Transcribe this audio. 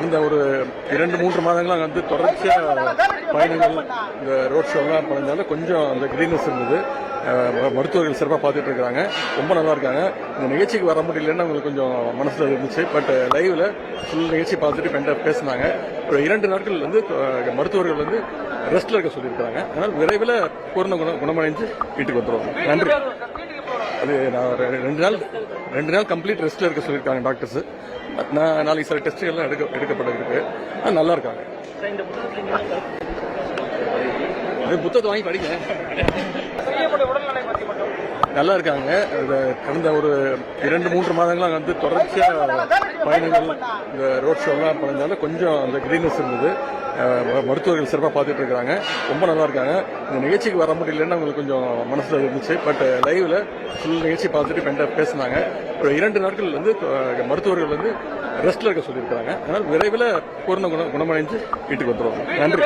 கடந்த ஒரு இரண்டு மூன்று மாதங்களாக வந்து தொடர்ச்சியாக பயணங்கள் இந்த ரோட் ஷோலாம் பண்ணதால கொஞ்சம் அந்த கிரீனஸ் இருந்தது. மருத்துவர்கள் சிறப்பாக பார்த்துட்டு இருக்காங்க. ரொம்ப நல்லா இருக்காங்க. இந்த நிகழ்ச்சிக்கு வர முடியலன்னு அவங்களுக்கு கொஞ்சம் மனசில் இருந்துச்சு. பட் லைவில் ஃபுல் நிகழ்ச்சி பார்த்துட்டு பெண்ட பேசினாங்க. ஒரு இரண்டு நாட்கள் வந்து மருத்துவர்கள் வந்து ரெஸ்ட்ல இருக்க சொல்லியிருக்காங்க அதனால் விரைவில் பூர்ண குணம் குணமடைஞ்சு வீட்டுக்கு வந்துடுவாங்க நன்றி. அது நான் ரெண்டு நாள் ரெண்டு நாள் கம்ப்ளீட் ரெஸ்ட்ல இருக்க சொல்லியிருக்காங்க டாக்டர்ஸ் நான் நாளைக்கு சில டெஸ்ட்டுகள்லாம் எடுக்க எடுக்கப்பட இருக்கு நல்லா இருக்காங்க. புத்தகத்தை வாங்கி படிங்க. நல்லா இருக்காங்க. இந்த கடந்த ஒரு இரண்டு மூன்று மாதங்களாக வந்து தொடர்ச்சியாக பயணங்கள் இந்த ரோட் ஷோலாம் பண்ணதால கொஞ்சம் அந்த கிரீனஸ் இருந்தது. மருத்துவர்கள் சிறப்பாக பார்த்துட்டு இருக்காங்க. ரொம்ப நல்லா இருக்காங்க. இந்த நிகழ்ச்சிக்கு வர முடியலன்னு அவங்களுக்கு கொஞ்சம் மனசில் இருந்துச்சு. பட் லைவில் ஃபுல் நிகழ்ச்சி பார்த்துட்டு பெண்ட பேசினாங்க. ஒரு இரண்டு நாட்கள் வந்து மருத்துவர்கள் வந்து ரெஸ்ட்டில் இருக்க சொல்லியிருக்காங்க அதனால் விரைவில் பூர்ண குணம் குணமடைஞ்சு வீட்டுக்கு வந்துடுவாங்க நன்றி.